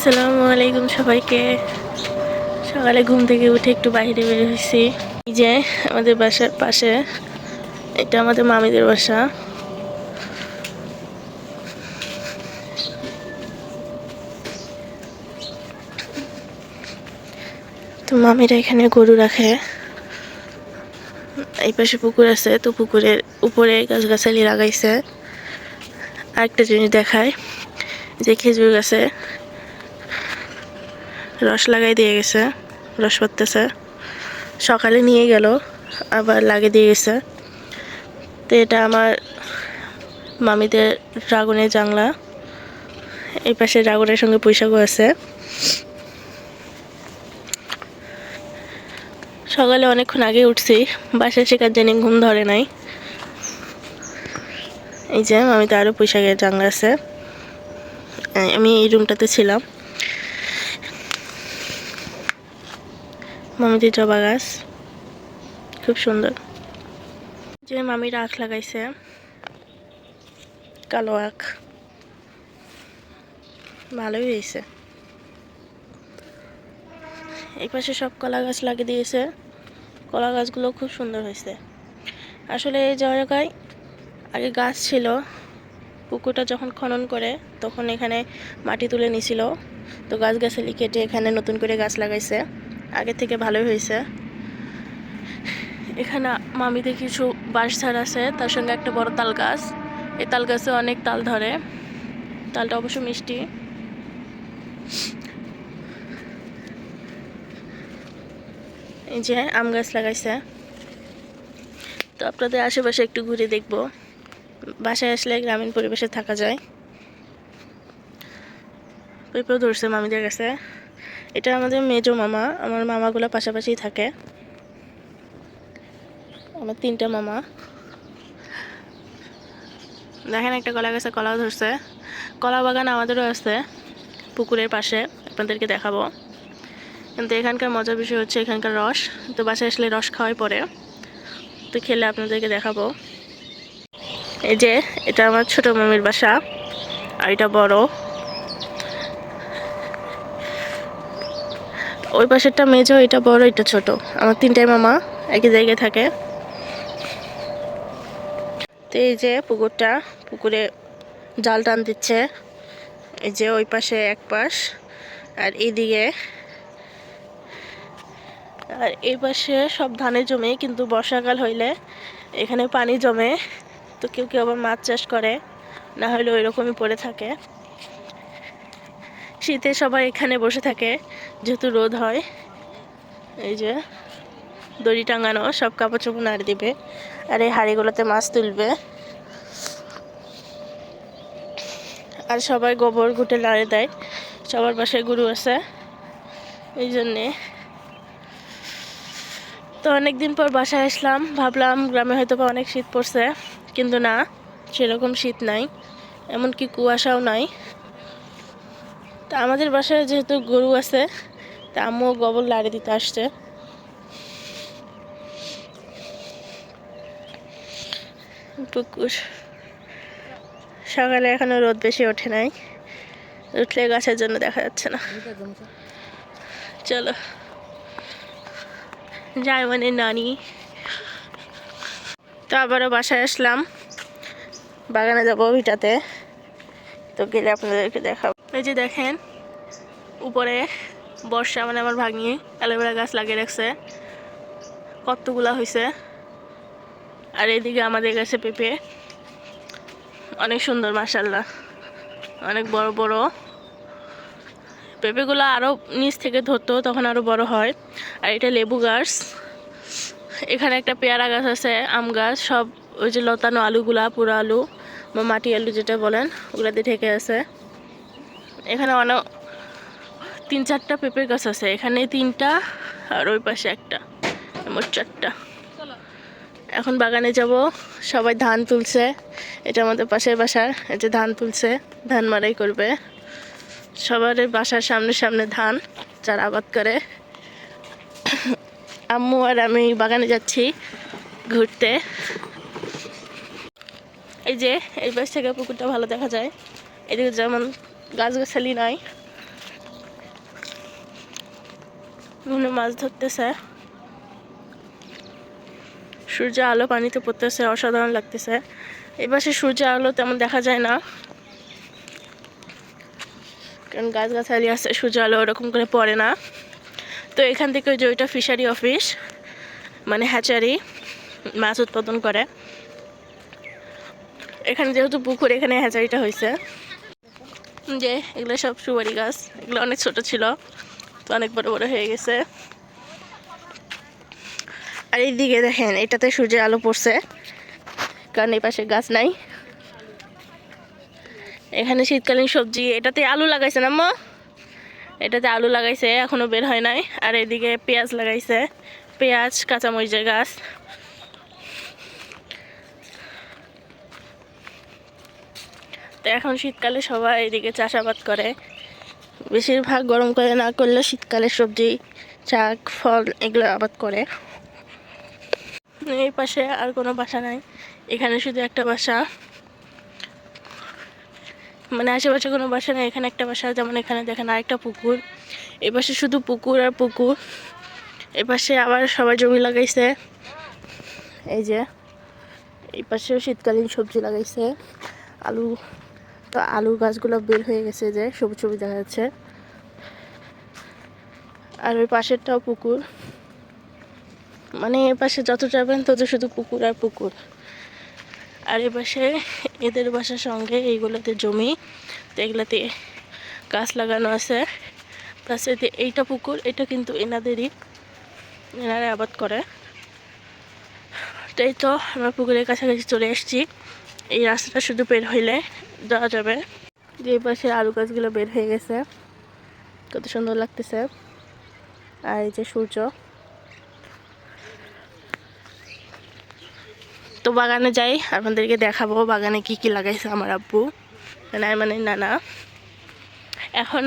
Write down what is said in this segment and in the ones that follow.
আসসালামু আলাইকুম সবাইকে। সকালে ঘুম থেকে উঠে একটু বাইরে বের হয়েছি। যে আমাদের বাসার পাশে, এটা আমাদের মামিদের বাসা। তো মামিরা এখানে গরু রাখে। এই পাশে পুকুর আছে, তো পুকুরের উপরে গাছগাছালি লাগাইছে। আরেকটা জিনিস দেখায়, যে খেজুর গাছে রস লাগাই দিয়ে গেছে, রস পড়তেছে। সকালে নিয়ে গেল, আবার লাগিয়ে দিয়ে গেছে। তো এটা আমার মামিদের ড্রাগনের জাংলা। এই পাশে ড্রাগনের সঙ্গে পুঁইশাকও আছে। সকালে অনেকক্ষণ আগে উঠছি, বাসায় শেখার জানি ঘুম ধরে নাই। এই যে মামিতে আরও পুঁইশাকের জাংলা আছে। আমি এই রুমটাতে ছিলাম। মামিদের জবা গাছ। খুব সুন্দর। যে মামিরা আখ লাগাইছে, কালো আখ। ভালোই হয়েছে। এই পাশে সব কলা গাছ লাগিয়ে দিয়েছে। কলা গাছগুলো খুব সুন্দর হয়েছে। আসলে এই জায়গায় আগে গাছ ছিল, পুকুরটা যখন খনন করে তখন এখানে মাটি তুলে নিছিল। তো গাছ গাছালি কেটে এখানে নতুন করে গাছ লাগাইছে। আগে থেকে ভালোই হয়েছে। এখানে মামিতে কিছু বাঁশ ঝাড় আছে, তার সঙ্গে একটা বড় তাল গাছ। এই তাল গাছে অনেক তাল ধরে। তালটা অবশ্য মিষ্টি। এই যে আম গাছ লাগাইছে। তো আপনাদের আশেপাশে একটু ঘুরে দেখব। বাসায় আসলে গ্রামীণ পরিবেশে থাকা যায়। পেঁপেও ধরছে মামিদের কাছে। এটা আমাদের মেজো মামা, আমার মামাগুলো পাশাপাশি থাকে। আমার তিনটা মামা। দেখেন একটা কলা গাছে কলাও ধরছে। কলা বাগান আমাদেরও আছে, পুকুরের পাশে, আপনাদেরকে দেখাবো। কিন্তু এখানকার মজার বিষয় হচ্ছে এখানকার রস। তো বাসায় আসলে রস খাওয়াই পরে। তো খেলে আপনাদেরকে দেখাবো। এই যে, এটা আমার ছোট মামির বাসা, আর এটা বড়। ওই পাশেরটা মেজো এটা বড়, এটা ছোট। আমার তিনটাই মামা একই জায়গায় থাকে। তো এই যে পুকুরটা, পুকুরে জাল টান দিচ্ছে। এই যে ওই পাশে এক পাশ, আর এইদিকে আর এই পাশে সব ধানের জমি, কিন্তু বর্ষাকাল হইলে এখানে পানি জমে, তো কেউ কেউ আবার মাছ চাষ করে, না হলে ওই রকমই পড়ে থাকে। শীতে সবাই এখানে বসে থাকে। যেহেতু রোদ হয়, এই যে দড়ি টাঙানো, সব কাপড় চোপড় নাড়ি দিবে, আর এই হাঁড়িগুলোতে মাছ তুলবে। আর সবাই গোবর ঘুটে নাড়ে দেয়, সবার বাসায় গরু আছে, এই জন্যে। তো অনেকদিন পর বাসায় আসলাম, ভাবলাম গ্রামে হয়তো বা অনেক শীত পড়ছে, কিন্তু না, সেরকম শীত নাই, এমনকি কুয়াশাও নাই। তা আমাদের বাসায় যেহেতু গরু আছে, তা আম্মু গোবর লাড়ি দিতে আসছে। পুকুর। সকালে এখনও রোদ বেশি ওঠে নাই। উঠলে গাছের জন্য দেখা যাচ্ছে না। চলো। যাই মানে নানি। তো আবারও বাসায় আসলাম। বাগানে যাব ভিটাতে তো গেলে আপনাদেরকে দেখাবো। এই যে দেখেন, উপরে বর্ষা মানে আমার ভাগ্নি অ্যালোভেরা গাছ লাগিয়ে রাখছে। কতগুলা হয়েছে আর এদিকে আমাদের কাছে পেঁপে। অনেক সুন্দর মাসাল্লাহ অনেক বড় বড়। পেঁপেগুলো আরও নিচ থেকে ধরতো, তখন আরও বড় হয়। আর এটা লেবু গাছ। এখানে একটা পেয়ারা গাছ আছে, আম গাছ। সব ওই যে লতানো আলুগুলা, পুরো আলু, বা মাটি আলু যেটা বলেন, ওগুলাতে ঢেকে আছে। এখানে অনেক তিন চারটা পেঁপের গাছ আছে। এখানে তিনটা আর ওই পাশে একটা, মোট চারটা। এখন বাগানে যাব, সবাই ধান তুলছে। এটা আমাদের পাশের বাসার, এই যে ধান তুলছে, ধান মারাই করবে। সবার বাসার সামনে সামনে ধান, যারা আবাদ করে। আম্মু আর আমি বাগানে যাচ্ছি ঘুরতে। এই যে, এই পাশ থেকে পুকুরটা ভালো দেখা যায়। এদিকে যেমন গাছগাছালি নাই। বিভিন্ন মাছ ধরতেছে। সূর্য আলো পানিতে পড়তেছে, অসাধারণ লাগতেছে। এই পাশে সূর্য আলো তেমন দেখা যায় না। কারণ গাছগাছালি আছে সূর্য আলো ওরকম করে পড়ে না। তো এখান থেকে যে ওইটা ফিশারি অফিস মানে হ্যাচারি, মাছ উৎপাদন করে। এখানে যেহেতু পুকুর, এখানে হ্যাচারিটা হয়েছে। যে এগুলো সব সুপারি গাছ, এগুলো অনেক ছোট ছিল, তো অনেক বড় বড় হয়ে গেছে। আর এইদিকে দেখেন, এটাতে সূর্যের আলো পড়ছে, কারণ এই পাশে গাছ নাই। এখানে শীতকালীন সবজি, এটাতে আলু লাগাইছে না এটাতে আলু লাগাইছে, এখনও বের হয় নাই। আর এদিকে পেঁয়াজ লাগাইছে, পেঁয়াজ, কাঁচামরিচের গাছ। এখন শীতকালে সবাই এদিকে চাষাবাদ করে। বেশিরভাগ গরম করে না করলে শীতকালে সবজি, শাক, ফল এগুলো আবাদ করে। এই পাশে আর কোনো বাসা নাই। এখানে শুধু একটা বাসা। মানে আশেপাশে কোনো বাসা নেই, এখানে একটা বাসা, যেমন এখানে দেখেন আরেকটা পুকুর। এই পাশে শুধু পুকুর আর পুকুর। এই পাশে আবার সবাই জমি লাগাইছে। এই যে, এই পাশেও শীতকালীন সবজি লাগাইছে। আলু তো আলু গাছগুলো বের হয়ে গেছে যে সবুজ সবুজ দেখা যাচ্ছে। আর ওই পাশেরটাও পুকুর। মানে এর পাশে যত যাবেন তত শুধু পুকুর আর পুকুর। আর এ পাশে এদের বাসার সঙ্গে এইগুলোতে জমি, তো এগুলোতে গাছ লাগানো আছে। প্লাস এতে এইটা পুকুর, এটা কিন্তু এনাদেরই, এনারা আবাদ করে। তাই তো আমরা পুকুরের কাছাকাছি চলে এসেছি। এই রাস্তাটা শুধু বের হইলে যাওয়া যাবে। যে পাশে আলু গাছগুলো বের হয়ে গেছে। কত সুন্দর লাগতেছে। আর এই যে সূর্য। তো বাগানে যাই, আপনাদেরকে দেখাবো বাগানে কি কি লাগাইছে আমার আব্বু। মানে মানে নানা। এখন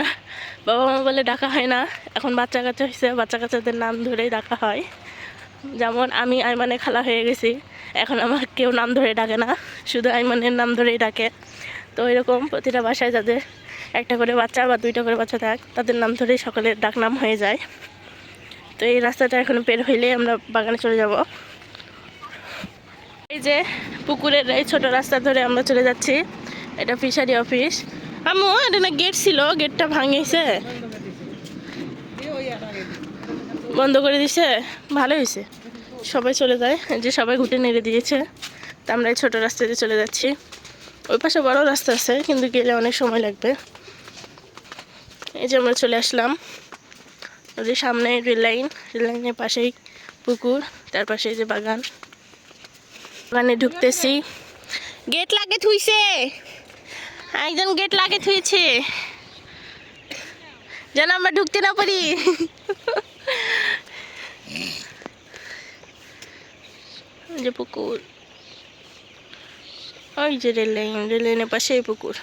বাবা মা বলে ডাকা হয় না। এখন বাচ্চা কাচ্চা হয়েছে, বাচ্চা কাচ্চাদের নাম ধরেই ডাকা হয়। যেমন আমি আইমানে খালা হয়ে গেছি। এখন আমার কেউ নাম ধরে ডাকে না। শুধু আইমানের নাম ধরেই ডাকে। তো এরকম প্রতিটা বাসায় যাদের একটা করে বাচ্চা বা দুইটা করে বাচ্চা থাক, তাদের নাম ধরেই সকলের ডাক নাম হয়ে যায়। তো এই রাস্তাটা এখন বের হইলে আমরা বাগানে চলে যাব। এই যে পুকুরের এই ছোট রাস্তা ধরে আমরা চলে যাচ্ছি। এটা ফিশারি অফিস। আমু এটা না গেট ছিল, গেটটা ভাঙিয়েছে। বন্ধ করে দিছে? ভালো হয়েছে সবাই চলে যায়। যে সবাই ঘুটে নেড়ে দিয়েছে। তা আমরা এই ছোটো রাস্তা দিয়ে চলে যাচ্ছি। ওই পাশে বড় রাস্তা আছে, কিন্তু গেলে অনেক সময় লাগবে। এই যে আমরা চলে আসলাম। যে সামনে রেল লাইন, রেল লাইনের পাশেই পুকুর, তার পাশে যে বাগান। বাগানে ঢুকতেছি। গেট লাগে থুইছে। একজন গেট লাগে থুইছে। যেন আমরা ঢুকতে না পারি। যে পুকুর। ওই যে রেল লাইন, রেল লাইনের পাশেই পুকুর।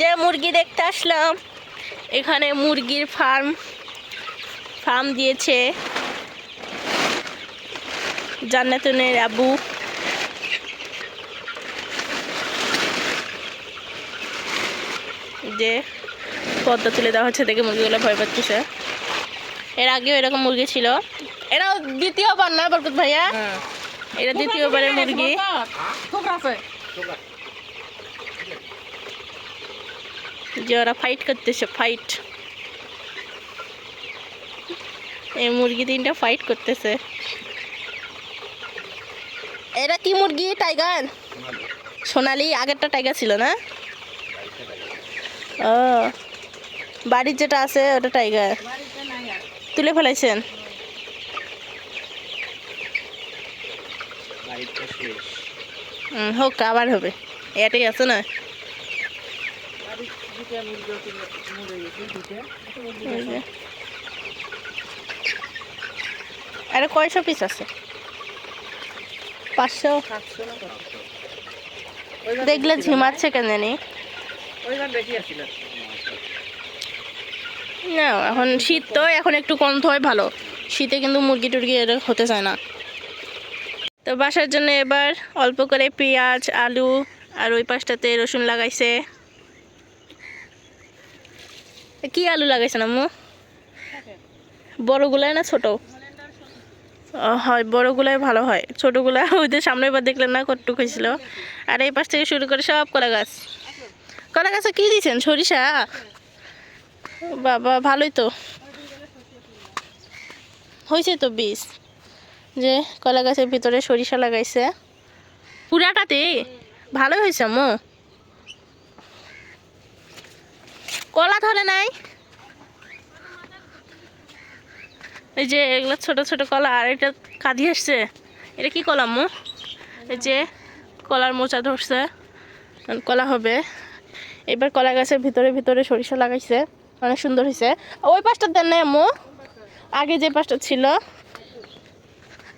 যে মুরগি দেখতে আসলাম। এখানে মুরগির ফার্ম ফার্ম দিয়েছে জান্নাতুনের আবু। যে পদ্মা তুলে দেওয়া হচ্ছে দেখে মুরগিগুলো ভয় পাচ্ছে। এর আগেও এরকম মুরগি ছিল। এটা দ্বিতীয়বার না, বরকত ভাইয়া? এটা দ্বিতীয়বারের মুরগি। যে ওরা ফাইট করতেছে ফাইট এই মুরগি তিনটা ফাইট করতেছে। এটা কি মুরগি টাইগার সোনালি আগেরটা টাইগার ছিল না? ও বাড়ির যেটা আছে ওটা টাইগার তুলে ফেলাইছেন? হোক, আবার হবে। এটাই আছে না? আরে কয়শো পিস আছে? পাঁচশো। দেখলে ঝিমাচ্ছে কেন জানি? না, এখন শীত তো, এখন একটু কম হয় ভালো। শীতে কিন্তু মুরগি টুরগি হতে চায় না। বাসার জন্য এবার অল্প করে পেঁয়াজ, আলু আর ওই পাশটাতে রসুন লাগাইছে। কি আলু লাগাইছেন আম্মু? বড়গুলাই না ছোট? হয়, বড়গুলাই ভালো হয়। ছোটগুলা ওদের সামনে বার দেখলেন না, কতটুকু হয়েছিল? আর এই পাশ থেকে শুরু করে সব কলা গাছ। কলা গাছে কি দিয়েছেন? সরিষা? বাবা, ভালোই তো। হয়েছে তো বীজ? যে কলা গাছের ভিতরে সরিষা লাগাইছে। পুরাটাতে? ভালোই হয়েছে মো কলা ধরে নাই? এই যে এগুলো ছোট ছোট কলা, আর এটা কাঁদি আসছে। এটা কি কলা মো এই যে কলার মোচা ধরছে। কলা হবে। এবার কলা গাছের ভিতরে ভিতরে সরিষা লাগাইছে। অনেক সুন্দর হয়েছে। ওই পাশটা দেন না আম্মু। আগে যে পাশটা ছিল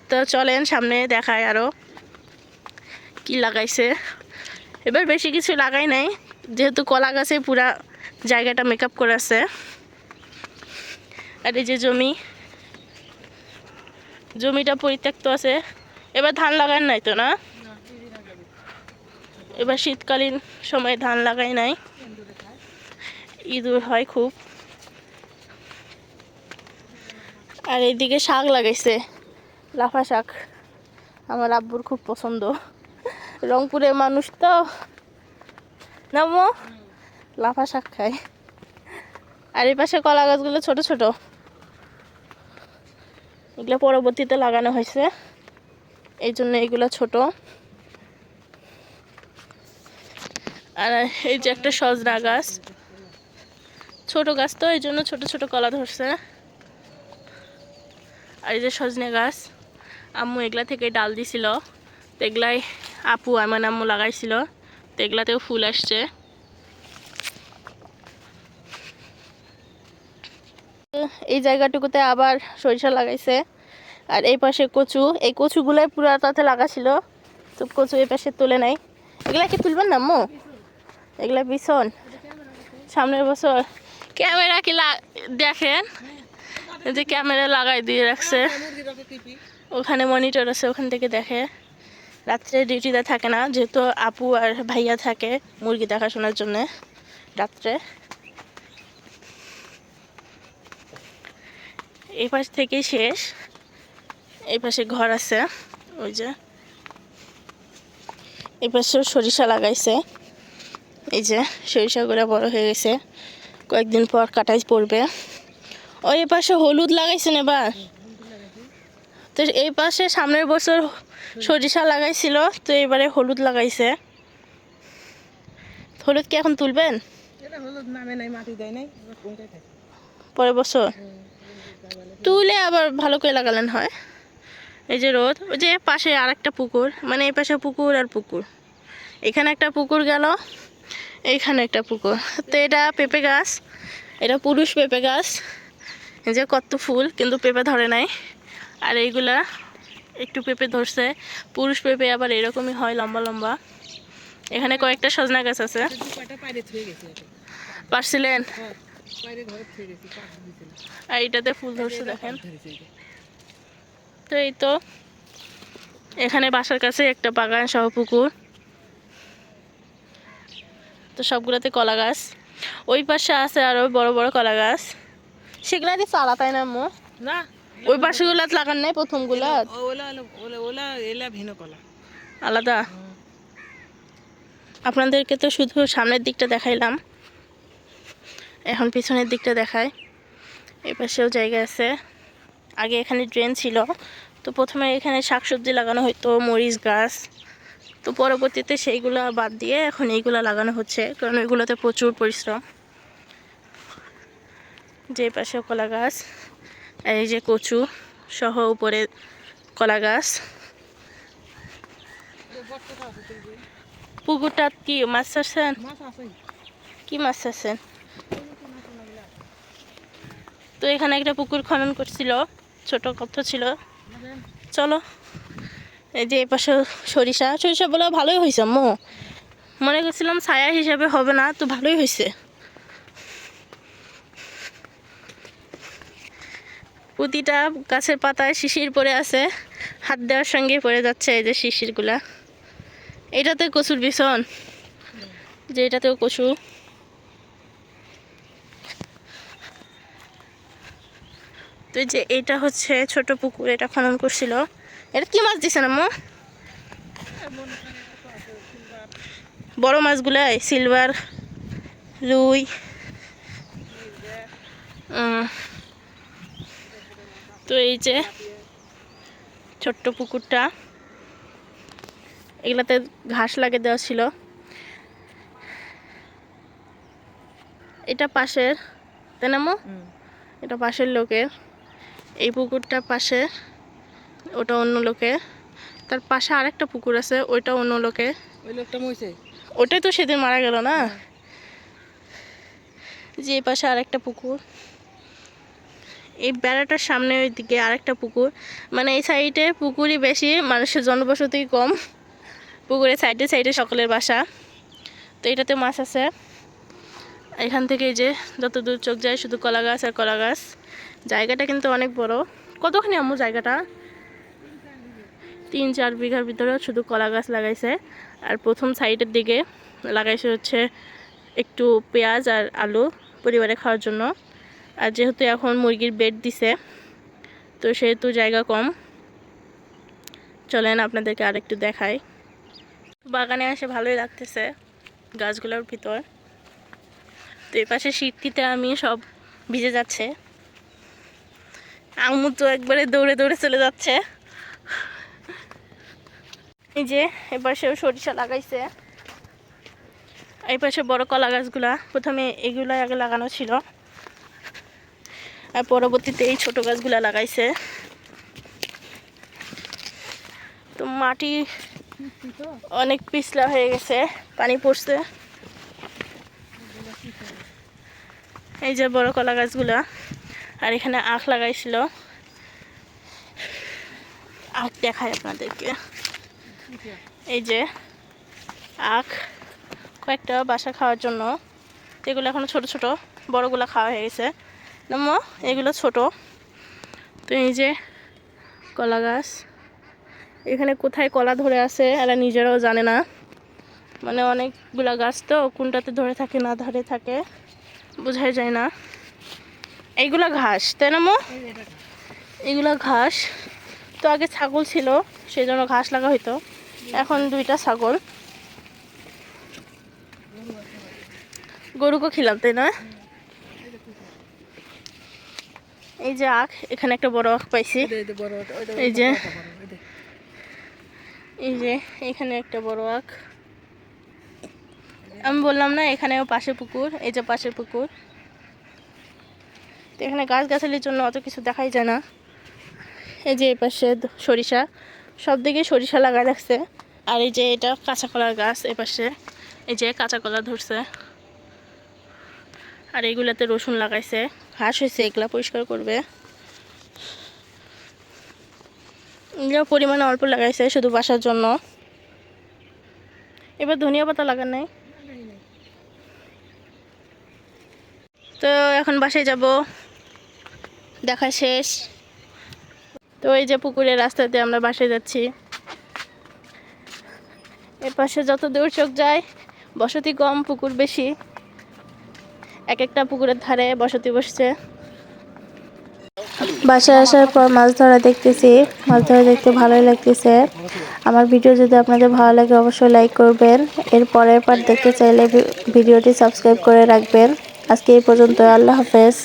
তো চলেন সামনে দেখায় আরও কি লাগাইছে। এবার বেশি কিছু লাগাই নাই, যেহেতু কলা গাছে পুরা জায়গাটা মেকআপ করে আছে আর এই যে জমি, জমিটা পরিত্যক্ত আছে। এবার ধান লাগান নাই তো না? এবার শীতকালীন সময় ধান লাগাই নাই। ইঁদুর হয় খুব। আর এইদিকে শাক লাগাইছে। লাফা শাক আমার আব্বুর খুব পছন্দ। রংপুরের মানুষ তো। নামো লাফা শাক খায়। আর এই পাশে কলা গাছগুলো ছোট ছোট। এগুলো পরবর্তীতে লাগানো হয়েছে। এই জন্য এগুলো ছোট। আর এই যে একটা সজনা গাছ। ছোট গাছ তো, এই জন্য ছোট ছোট কলা ধরছে। আর এই যে সজনে গাছ। আম্মু এগুলা থেকে ডাল দিছিল। তো এগুলাই আপু আমার আম্মু লাগাইছিল। তো এগুলাতেও ফুল আসছে। এই জায়গাটুকুতে আবার সরিষা লাগাইছে। আর এই পাশে কচু। এই কচুগুলাই পুরো তাতে লাগা ছিল তো কচু এই পাশে তুলে নাই। এগুলা কি তুলবেন না, আম্মু? এগুলা পিছন। সামনের বছর ক্যামেরা কি দেখেন? যে ক্যামেরা লাগাই দিয়ে রাখছে। ওখানে মনিটর আছে, ওখান থেকে দেখে। রাত্রে ডিউটিতে থাকে না, যেহেতু আপু আর ভাইয়া থাকে মুরগি দেখাশোনার জন্যে রাত্রে। এই পাশ থেকেই শেষ। এই পাশে ঘর আছে, ওই যে। এই পাশেও সরিষা লাগাইছে। এই যে সরিষাগুলো বড় হয়ে গেছে। কয়েকদিন পর কাটাই পড়বে। ওই পাশে হলুদ লাগাইছেন এবার? তো এই পাশে সামনের বছর সরিষা লাগাইছিল তো এবারে হলুদ লাগাইছে। হলুদ কি এখন তুলবেন? পরের বছর? তুলে আবার ভালো করে লাগালেন হয়। এই যে রোদ ওই যে পাশে আর একটা পুকুর মানে এই পাশে পুকুর আর পুকুর। এখানে একটা পুকুর গেল এইখানে একটা পুকুর। তো এটা পেঁপে গাছ এটা পুরুষ পেঁপে গাছ। এই যে কত ফুল কিন্তু পেঁপে ধরে নাই। আর এইগুলা একটু পেঁপে ধরছে। পুরুষ পেঁপে আবার এরকমই হয়, লম্বা লম্বা। এখানে কয়েকটা সজনা গাছ আছে। পারছিলেন? আর এটাতে ফুল ধরছে, দেখেন। তো এই তো, এখানে বাসার কাছে একটা বাগান সহ পুকুর। তো সবগুলোতে কলা গাছ। ওই পাশে আছে আরও বড় বড় কলা গাছ। সেগুলা দিয়ে চালা তাই না মো না ওই পাশেগুলো লাগান নাই ওলা ওলা এলা ভিন্ন কলা আলাদা? আপনাদেরকে তো শুধু সামনের দিকটা দেখাইলাম। এখন পিছনের দিকটা দেখায় এই পাশেও জায়গা আছে। আগে এখানে ড্রেন ছিল। তো প্রথমে এখানে শাকসবজি লাগানো হতো মরিচ গাছ। তো পরবর্তীতে সেইগুলো বাদ দিয়ে এখন এইগুলো লাগানো হচ্ছে কারণ এগুলোতে প্রচুর পরিশ্রম। যে পাশে কলা গাছ। এই যে কচু সহ উপরে কলা গাছ। পুকুরটা কি মাছ ছাড়ছেন মাছ আছে। কি মাছ ছাড়ছেন তো এখানে একটা পুকুর খনন করছিল ছোট কত ছিল। চলো এই যে এই পাশে সরিষা। সরিষা বলে ভালোই হয়েছে মো মনে করছিলাম ছায়া হিসাবে হবে না তো ভালোই হয়েছে। প্রতিটা গাছের পাতায় শিশির পরে আছে। হাত দেওয়ার সঙ্গে পড়ে যাচ্ছে এই যে শিশিরগুলা। এটাতে কচুর বিছন, যে এটাতেও কচু। তো যে এটা হচ্ছে ছোট পুকুর, এটা খনন করছিল। এটা কি মাছ দিছে না মো বড় মাছগুলাই, সিলভার, রুই। তো এই যে ছোট্ট পুকুরটা এগুলাতে ঘাস লাগিয়ে দেওয়া ছিল। এটা পাশের তাই না এটা পাশের লোকের। এই পুকুরটা পাশে ওটা অন্য লোকে। তার পাশে আরেকটা পুকুর আছে ওইটা অন্য লোকে। ওই লোকটা মইছে? ওটাই তো সেদিন মারা গেল না? যে পাশে আরেকটা পুকুর। এই বেড়াটার সামনে ওই ওইদিকে আরেকটা পুকুর। মানে এই সাইডে পুকুরই বেশি, মানুষের জনবসতি কম। পুকুরের সাইডে সাইডে সকলের বাসা। তো এটাতে মাছ আছে। এখান থেকে যে যত দূর চোখ যায় শুধু কলা গাছ আর কলা গাছ জায়গাটা কিন্তু অনেক বড়। কতখানি আম্মু জায়গাটা? তিন চার বিঘার ভিতরে শুধু কলা গাছ লাগাইছে। আর প্রথম সাইডের দিকে লাগাইছে হচ্ছে একটু পেঁয়াজ আর আলু পরিবারে খাওয়ার জন্য। আর যেহেতু এখন মুরগির বেড দিছে, তো সেহেতু জায়গা কম। চলেন আপনাদেরকে আরেকটু দেখাই। বাগানে আসে ভালোই লাগতেছে গাছগুলোর ভিতর। তো এই পাশে শীতটিতে আমি সব ভিজে যাচ্ছে। আম্মু তো একবারে দৌড়ে দৌড়ে চলে যাচ্ছে। এই যে, এপাশেও সরিষা লাগাইছে। এই পাশে বড় কলা গাছগুলা, প্রথমে এগুলা আগে লাগানো ছিল। আর পরবর্তীতে এই ছোট গাছগুলা লাগাইছে। তো মাটি অনেক পিছলা হয়ে গেছে, পানি পড়ছে। এই যে বড় কলা গাছগুলা, আর এখানে আখ লাগাইছিল। আখ দেখায় আপনাদেরকে। এই যে আখ, কয়েকটা বাসা খাওয়ার জন্য। তো এগুলো এখনও ছোট ছোট, বড়গুলো খাওয়া হয়ে গেছে। নম, এগুলো ছোট। তো এই যে কলা গাছ। এখানে কোথায় কলা ধরে আছে এরা নিজেরাও জানে না। মানে অনেকগুলা গাছ তো, কোনটাতে ধরে থাকে, না ধরে থাকে, বোঝাই যায় না। এইগুলা ঘাস, তাই না মো? এগুলা ঘাস। তো আগে ছাগল ছিল সেই জন্য ঘাস লাগা হইতো। এখন দুইটা ছাগল। গরুকে খিলাম, তাই না? এই যে আখ এখানে একটা বড় আখ পাইছি। এই যে। এই যে। এখানে একটা বড় আখ। আমি বললাম না এখানেও পাশে পুকুর এই যে পাশের পুকুর। তো এখানে গাছ গাছালির জন্য অত কিছু দেখাই যায় না। এই যে এই পাশে সরিষা সব দিকে সরিষা লাগা রাখছে আর এই যে এটা কাঁচা কলার গাছ এ পাশে এই যে কাঁচা কলা ধরছে। আর এইগুলাতে রসুন লাগাইছে। ঘাস হয়েছে, এগুলা পরিষ্কার করবে। এগুলো পরিমাণে অল্প লাগাইছে শুধু বাসার জন্য। এবার ধনিয়া পাতা লাগান নাই। তো এখন বাসায় যাব। দেখা শেষ। তো এই যে পুকুরের রাস্তাতে আমরা বাসায় যাচ্ছি। এর পাশে যত দূর চোখ যায়, বসতি কম, পুকুর বেশি। এক একটা পুকুরের ধারে বসতি বসছে। বাসায় আসার পর মাছ ধরা দেখতেছি, মাছ ধরা দেখতে ভালোই লাগতেছে। আমার ভিডিও যদি আপনাদের ভালো লাগে অবশ্যই লাইক করবেন। এর পরের পর দেখতে চাইলে ভিডিওটি সাবস্ক্রাইব করে রাখবেন। আজকে এই পর্যন্ত আল্লাহ হাফেজ।